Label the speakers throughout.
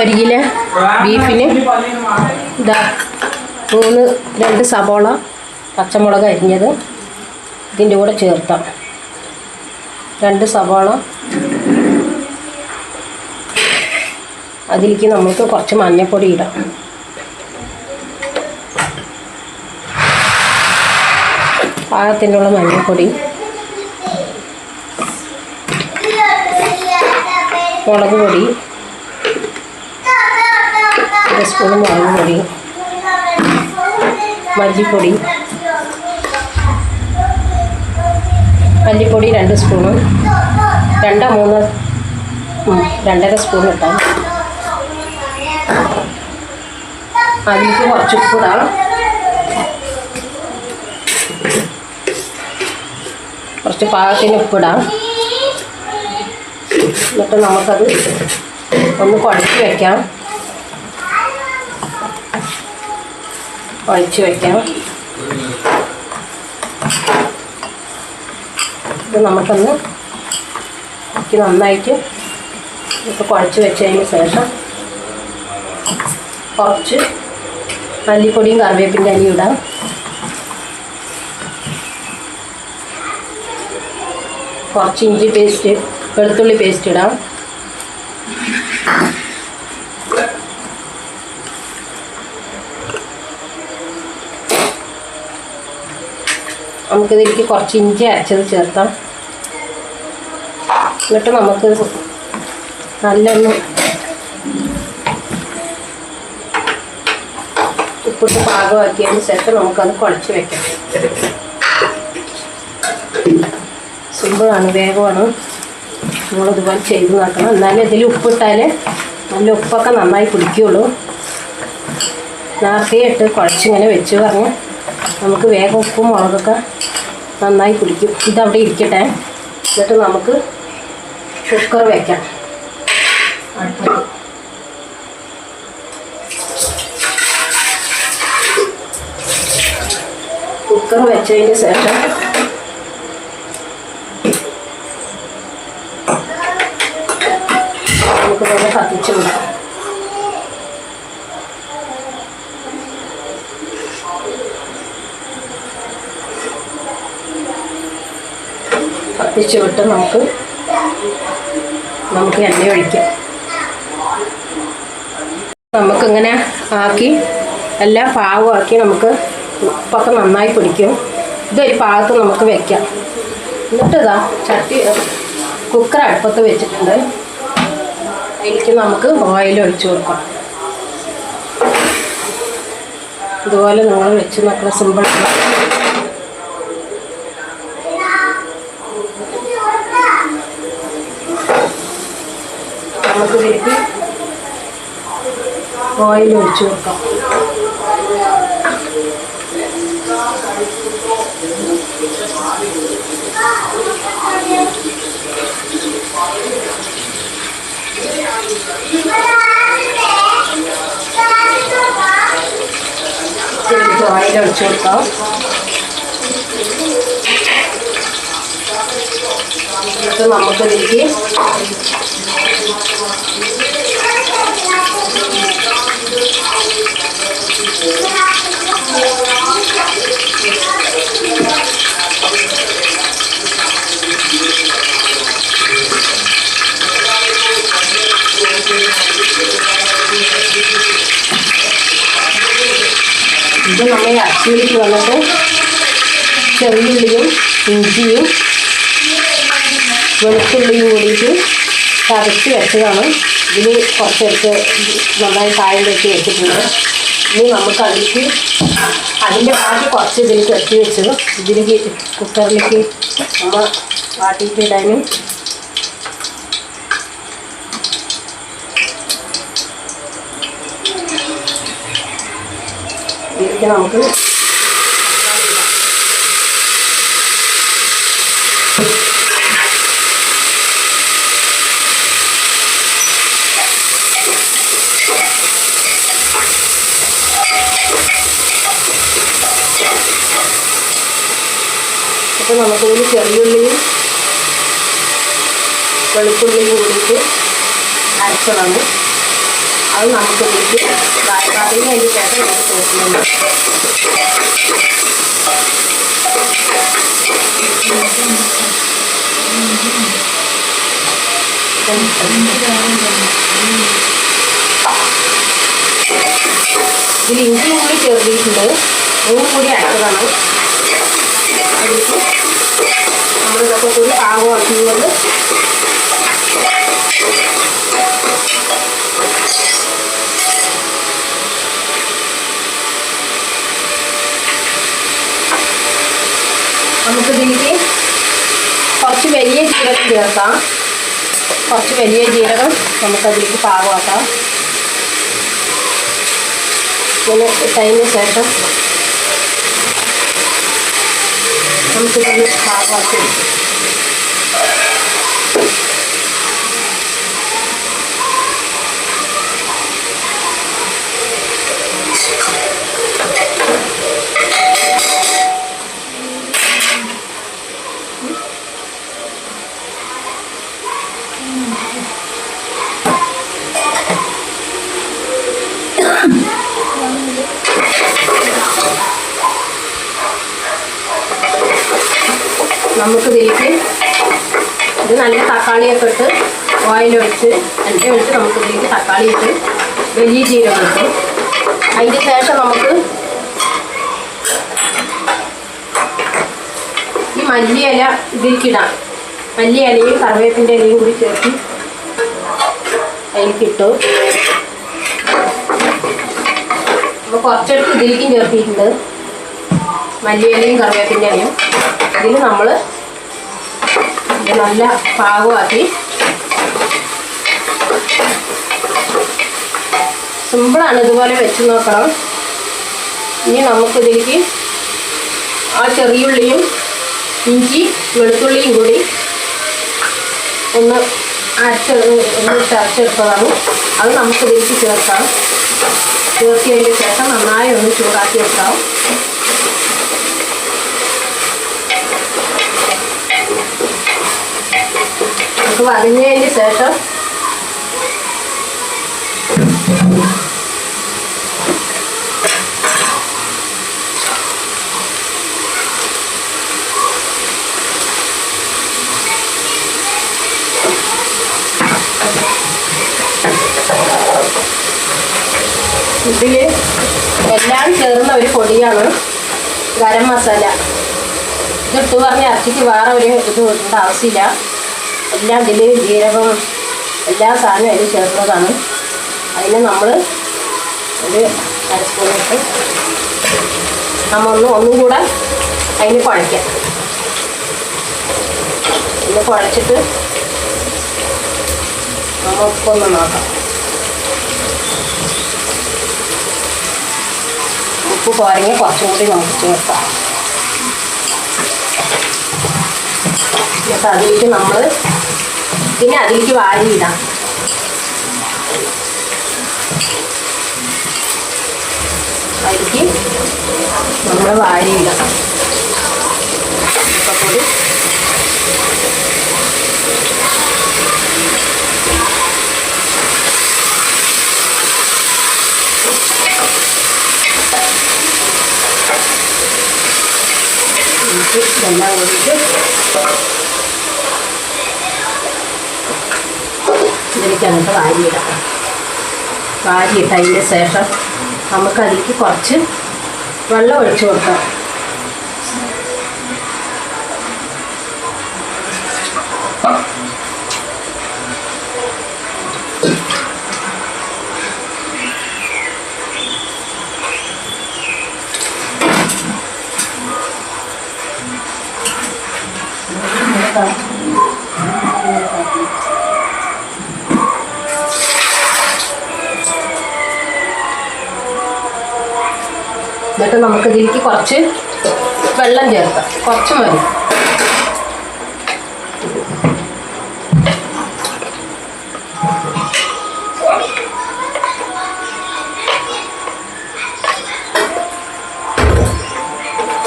Speaker 1: ഒരു കിലോ ബീഫിന് ഇതാ മൂന്ന് രണ്ട് സബോള പച്ചമുളക് അരിഞ്ഞത് ഇതിന്റെ കൂടെ ചേർത്താം രണ്ട് സവാള. അതിലേക്ക് നമുക്ക് കുറച്ച് മഞ്ഞൾപ്പൊടി ഇടാം. പാകത്തിനുള്ള മഞ്ഞൾപ്പൊടി മുളക് പൊടി. ഒരു സ്പൂൺ മുളക് പൊടി മല്ലിപ്പൊടി. മല്ലിപ്പൊടി രണ്ട് സ്പൂണ്. രണ്ടോ മൂന്ന് രണ്ടര സ്പൂൺ ഇട്ടാൽ അതിലേക്ക് കുറച്ച് ഉപ്പിടാം കുറച്ച് പാകത്തിന് ഉപ്പിടാം എന്നിട്ട് നമുക്കത് ഒന്ന് കുഴച്ച് വയ്ക്കാം കുഴച്ച് വയ്ക്കാം ഇത് നമുക്കൊന്ന് എനിക്ക് നന്നായിട്ട് ഇപ്പോൾ കുഴച്ച് വെച്ചതിന് ശേഷം കുറച്ച് മല്ലിപ്പൊടിയും കറിവേപ്പിന്റെ അരിയും ഇടാം. കുറച്ച് ഇഞ്ചി പേസ്റ്റ് വെളുത്തുള്ളി പേസ്റ്റ് ഇടാം. നമുക്കിതിലേക്ക് കുറച്ച് ഇഞ്ചി അരച്ചത് ചേർത്താം എന്നിട്ട് നമുക്ക് നല്ലൊന്ന് ഉപ്പിട്ട് പാകമാക്കിയതിന് ശേഷം നമുക്കത് കുഴച്ച് വെക്കാം. സിമ്പിളാണ് വേഗമാണ്. നമ്മളിതുപോലെ ചെയ്ത് നോക്കണം. എന്നാലും ഇതിൽ ഉപ്പിട്ടാൽ നല്ല ഉപ്പൊക്കെ നന്നായി പിടിക്കുകയുള്ളൂ ഇട്ട് കുഴച്ചിങ്ങനെ വെച്ച് പറഞ്ഞ്. നമുക്ക് വേഗം ഉപ്പും മുളകൊക്കെ നന്നായി പിടിക്കും ഇതവിടെ ഇരിക്കട്ടെ. എന്നിട്ട് നമുക്ക് കുക്കർ വയ്ക്കാം കുക്കർ വെച്ചതിന് ശേഷം നമുക്ക് നല്ല കത്തിച്ചു വിടാം കത്തിച്ച് വിട്ട് നമുക്ക് നമുക്ക് എണ്ണ ഒഴിക്കാം. നമുക്കിങ്ങനെ ആക്കി എല്ലാം പാകമാക്കി നമുക്ക് ഉപ്പൊക്കെ നന്നായി പിടിക്കും. ഇതൊരു പാകത്ത് നമുക്ക് വെക്കാം. എന്നിട്ട് ചട്ടി കുക്കർ അടുപ്പത്ത് വെച്ചിട്ടുണ്ട്. അതിലേക്ക് നമുക്ക് ഓയിൽ ഒഴിച്ചു കൊടുക്കാം ഇതുപോലെ നിങ്ങൾ വെച്ച് നോക്കുന്ന സിമ്പിൾ നമുക്ക് വെട്ടി ഓയിൽ ഒഴിച്ചു കൊടുക്കാം. ഓയിൽ ഒഴിച്ചു കൊടുക്കാം. എന്നിട്ട് നമുക്കിതിലേക്ക് ഇത് നമ്മൾ അച്ചിലേക്ക് വന്നിട്ട് ചെറിയുള്ളിയും ഇഞ്ചിയും വെളുത്തുള്ളിയും കൂടിയിട്ട് ചതച്ച് വെച്ചതാണ്. ഇതിൽ കുറച്ചെടുത്ത് നന്നായി കായം വെച്ച് വെച്ചിട്ടുണ്ട്. ഇനി നമുക്ക് അതിലേക്ക് അതിന്റെ ബാക്കി കുറച്ച് ഇതിലേക്ക് വെച്ച് വെച്ചത്. ഇതിലേക്ക് കുക്കറിലേക്ക് നമ്മൾ വാട്ടിയിട്ട് ഇടാനും ഇതിലേക്ക് നമുക്ക് അപ്പോൾ നമുക്കിതിൽ ചെറിയുള്ളിയും വെളുത്തുള്ളിയും കൂടിയിട്ട് അരച്ചതാണ്. അത് നമുക്ക് ഇതിലേക്ക് കറിഞ്ഞതിന് ശേഷം നമുക്ക് ചേർക്കുന്നുണ്ട് ഇതിൽ ഇഞ്ചിയും കൂടി ചേർത്തിട്ടുണ്ട്. മൂന്നും കൂടി അരച്ചതാണ്. അതിലേക്ക് നമ്മളിതൊക്കെ കൂടി പാകമാക്കിയത് നമുക്കിതിലേക്ക് കുറച്ച് വലിയ ജീരകം ചേർക്കാം. കുറച്ച് വലിയ ജീരകം നമുക്കതിലേക്ക് പാകമാക്കാം. ഇങ്ങനെ ഇട്ടതിന് ശേഷം 你这个ร插โ去。നമുക്കിതിലേക്ക് ഇത് നല്ല തക്കാളിയൊക്കെ ഇട്ട് ഓയിലൊഴിച്ച് എണ്ണ ഒഴിച്ച് നമുക്കിതിലേക്ക് തക്കാളി ഇട്ട് വലിയ ജീരകം ഇട്ട് അതിന് ശേഷം നമുക്ക് ഈ മല്ലിയില ഇതിലേക്കിടാം ഇതിലേക്ക് ഇടാം. മല്ലി ഇലയും കറിവേപ്പിന്റെ ഇലയും കൂടി ചേർത്ത് അതിലേക്കിട്ടു അപ്പോൾ കുറച്ചെടുത്ത് ഇതിലേക്കും ചേർത്തിട്ടുണ്ട് മല്ലിയിലയും കറിവേപ്പിന്റെ ഇലയും ഇതിൽ നമ്മൾ നല്ല പാകമാക്കി സിമ്പിളാണ് ഇതുപോലെ വെച്ച് നോക്കണം. ഇനി നമുക്കിതിലേക്ക് ആ ചെറിയുള്ളിയും ഇഞ്ചി വെളുത്തുള്ളിയും കൂടി ഒന്ന് അരച്ച് ഒന്ന് അരച്ചെടുത്തതാണ്. അത് നമുക്കിതിലേക്ക് ചേർക്കാം. ചേർത്തിയതിന് ശേഷം നന്നായി ഒന്ന് ചൂടാക്കി വെക്കാം നമുക്ക് വരഞ്ഞതിന് ശേഷം ഇതിൽ എല്ലാം ചേർന്ന ഒരു പൊടിയാണ് ഗരം മസാല. ഇതിട്ട് പറഞ്ഞ് ഇറച്ചിക്ക് വേറെ ഒരു ഇത് ആവശ്യമില്ല. എല്ലാം ഇതിൽ ജീരകം എല്ലാ സാധനവും അതിൽ ചേർക്കുന്നതാണ്. അതിന് നമ്മൾ ഒരു അര സ്പൂണിട്ട് നമ്മൾ ഒന്നും കൂടെ അതിന് കുഴയ്ക്കാം. ഒന്ന് കുഴച്ചിട്ട് ഉപ്പൊന്ന് നോക്കാം. ഉപ്പ് പോരെങ്കിൽ കുറച്ചും കൂടി നമുക്ക് ചേർക്കാം എന്നിട്ട് അതിലേക്ക് നമ്മൾ പിന്നെ അതിലേക്ക് വാരിയിടാം അതിലേക്ക് നമ്മൾ വാരിയിടാം എന്നിട്ട് ഇതെല്ലാം കൂടിയിട്ട് ഇതിലേക്ക് എന്നിട്ട് വാരിയിടാം. വാരിയിട്ടതിന് ശേഷം നമുക്ക് അതിലേക്ക് കുറച്ച് വെള്ളം ഒഴിച്ചു കൊടുക്കാം. എന്നിട്ട് നമുക്ക് ഇതിലേക്ക് കുറച്ച് വെള്ളം ചേർക്കാം. കുറച്ച് മതി.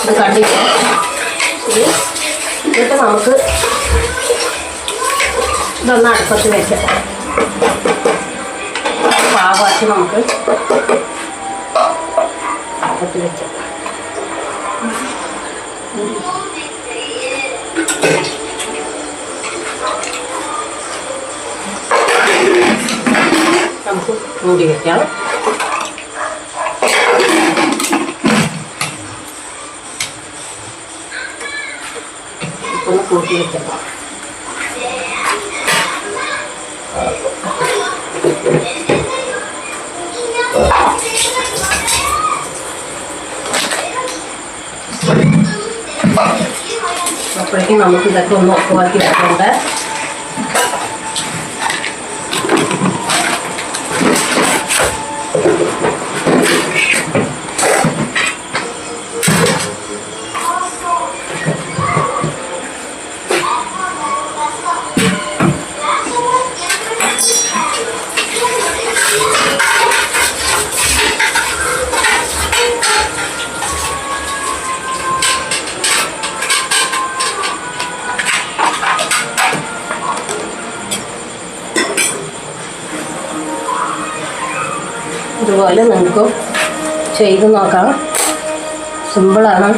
Speaker 1: ഇത് ഇത് എന്നിട്ട് നമുക്ക് ഇതൊന്ന് അടുപ്പത്ത് വെക്കാം. പാ പാകമാക്കി നമുക്ക് അടുപ്പത്ത് വെച്ച്. നമുക്ക് മൂടി വെക്കാം. ഒന്ന് കൂട്ടി വെക്കാം അപ്പോഴേക്കും നമുക്ക് ഇതൊക്കെ ഒന്ന് ഒപ്പുവാക്കി വെക്കേണ്ട ഇതുപോലെ നമുക്ക് ചെയ്ത് നോക്കാം സിമ്പിളാണ്.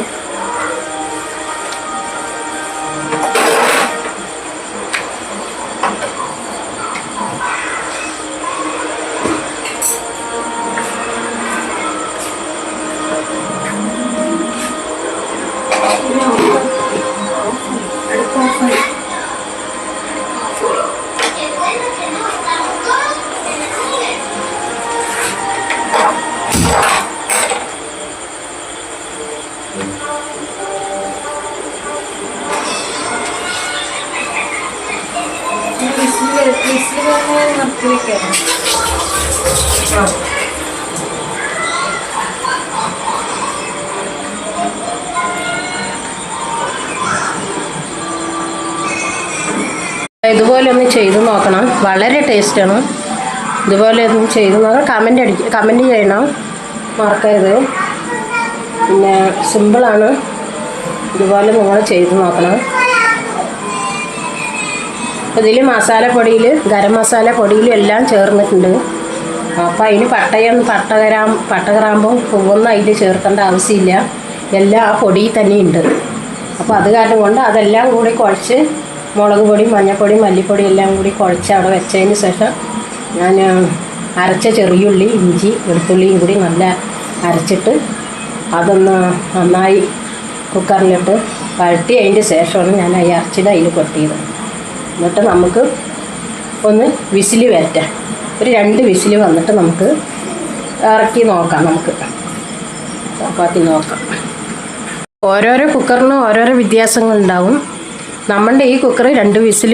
Speaker 1: ഇതുപോലെ ഒന്ന് ചെയ്ത് നോക്കണം. വളരെ ടേസ്റ്റാണ് ഇതുപോലെ ഒന്ന് ചെയ്ത് നോക്കണം. കമന്റ് അടിക്കുക കമന്റ് ചെയ്യണം. മറക്കരുത്. പിന്നെ സിമ്പിളാണ്. ഇതുപോലെ നിങ്ങൾ ചെയ്ത് നോക്കണം. ഇതിൽ മസാലപ്പൊടിയിൽ ഗരം മസാല പൊടിയിലും എല്ലാം ചേർന്നിട്ടുണ്ട്. അപ്പോൾ അതിന് പട്ടയം പട്ടകരാം പട്ടകറാമ്പും പൂവൊന്നും അതിൽ ചേർക്കേണ്ട ആവശ്യമില്ല. എല്ലാം ആ പൊടിയിൽ തന്നെ ഉണ്ട്. അപ്പോൾ അത് കാരണം കൊണ്ട് അതെല്ലാം കൂടി കുഴച്ച് മുളക് പൊടി മഞ്ഞൾപ്പൊടി മല്ലിപ്പൊടി എല്ലാം കൂടി കുഴച്ച് അവിടെ വെച്ചതിന് ശേഷം ഞാൻ അരച്ച ചെറിയുള്ളി ഇഞ്ചി വെളുത്തുള്ളിയും കൂടി നല്ല അരച്ചിട്ട് അതൊന്ന് നന്നായി കുക്കറിലിട്ട് വഴട്ടി അതിന്റെ ശേഷമാണ് ഞാൻ ഈ അരച്ചത് അതിൽ കൊട്ടിയത് എന്നിട്ട് നമുക്ക് ഒന്ന് വിസിൽ വരറ്റാം. ഒരു രണ്ട് വിസിൽ വന്നിട്ട് നമുക്ക് ഇറക്കി നോക്കാം നമുക്ക്. ചപ്പാത്തി നോക്കാം. ഓരോരോ കുക്കറിനും ഓരോരോ വ്യത്യാസങ്ങളുണ്ടാവും. നമ്മളുടെ ഈ കുക്കർ രണ്ട് വിസിൽ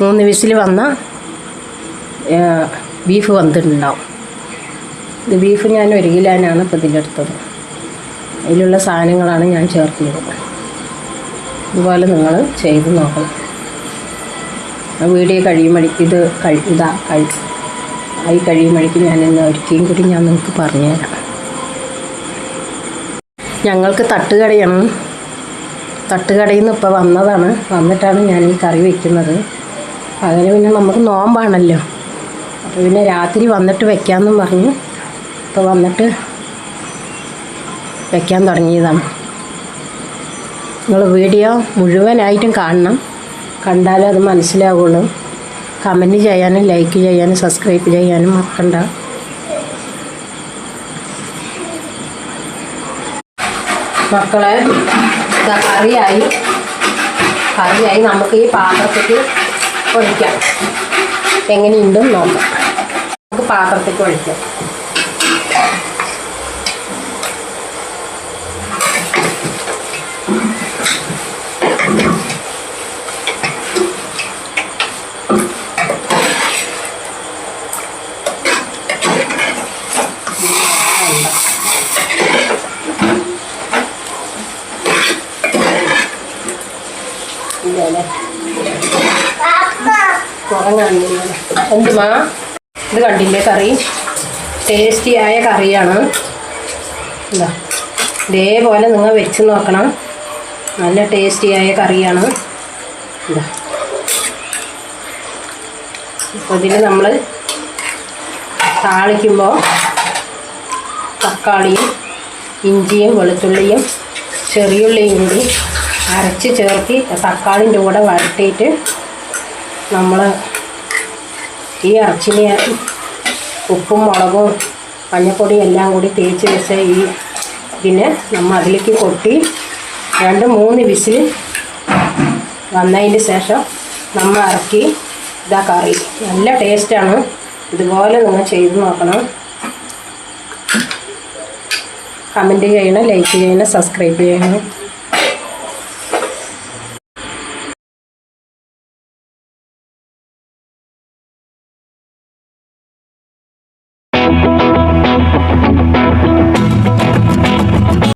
Speaker 1: മൂന്ന് വിസിൽ വന്ന ബീഫ് വന്നിട്ടുണ്ടാവും. ഇത് ബീഫ് ഞാൻ ഒരു കിലോനാണ് ഇപ്പോൾ ഇതിലെടുത്തത്. അതിലുള്ള സാധനങ്ങളാണ് ഞാൻ ചേർക്കുന്നത്. ഇതുപോലെ നിങ്ങൾ ചെയ്ത് നോക്കണം. വീഡിയോ കഴിയുമ്പോഴേക്ക് ഇത് കഴി ഇതാ കഴി ആയി കഴിയുമ്പോഴേക്ക് ഞാൻ ഇന്ന് ഒരിക്കലും കൂടി ഞാൻ നിങ്ങൾക്ക് പറഞ്ഞുതരാം. ഞങ്ങൾക്ക് തട്ടുകടയാണ് തട്ടുകടയിൽ നിന്ന് ഇപ്പോൾ വന്നതാണ്. വന്നിട്ടാണ് ഞാൻ ഈ കറി വയ്ക്കുന്നത് അതിന് പിന്നെ നമുക്ക് നോമ്പാണല്ലോ. അപ്പോൾ പിന്നെ രാത്രി വന്നിട്ട് വയ്ക്കാമെന്നും പറഞ്ഞു. ഇപ്പോൾ വന്നിട്ട് വെക്കാൻ തുടങ്ങിയതാണ് നിങ്ങൾ വീഡിയോ മുഴുവനായിട്ടും കാണണം. കണ്ടാലേ അത് മനസ്സിലാവുള്ളൂ. കമന്റ് ചെയ്യാനും ലൈക്ക് ചെയ്യാനും സബ്സ്ക്രൈബ് ചെയ്യാനും മറക്കണ്ട. മക്കളെ കറിയായി. കറിയായി. നമുക്ക് ഈ പാത്രത്തേക്ക് ഒഴിക്കാം. എങ്ങനെയുണ്ടെന്ന് നോക്കാം. നമുക്ക് പാത്രത്തേക്ക് ഒഴിക്കാം. ടേസ്റ്റിയായ കറിയാണ്. എന്താ ഇതേപോലെ നിങ്ങൾ വെച്ച് നോക്കണം. നല്ല ടേസ്റ്റിയായ കറിയാണ്. എന്താ അപ്പോൾ ഇതിൽ നമ്മൾ താളിക്കുമ്പോൾ തക്കാളിയും ഇഞ്ചിയും വെളുത്തുള്ളിയും ചെറിയുള്ളിയും കൂടി അരച്ച് ചേർത്തി തക്കാളിന്റെ കൂടെ വരട്ടിയിട്ട് നമ്മൾ ഈ ഇറച്ചിനെ ഉപ്പും മുളകും മഞ്ഞപ്പൊടിയും എല്ലാം കൂടി തേച്ച് വെച്ച ഈ ഇതിനെ നമ്മൾ അതിലേക്ക് കൊട്ടി രണ്ട് മൂന്ന് വിസിൽ വന്നതിന് ശേഷം നമ്മൾ ഇറക്കി ഇതാ കറി. നല്ല ടേസ്റ്റാണ് ഇതുപോലെ നിങ്ങൾ ചെയ്ത് നോക്കണം. കമന്റ് ചെയ്യണം ലൈക്ക് ചെയ്യണം സബ്സ്ക്രൈബ് ചെയ്യണം.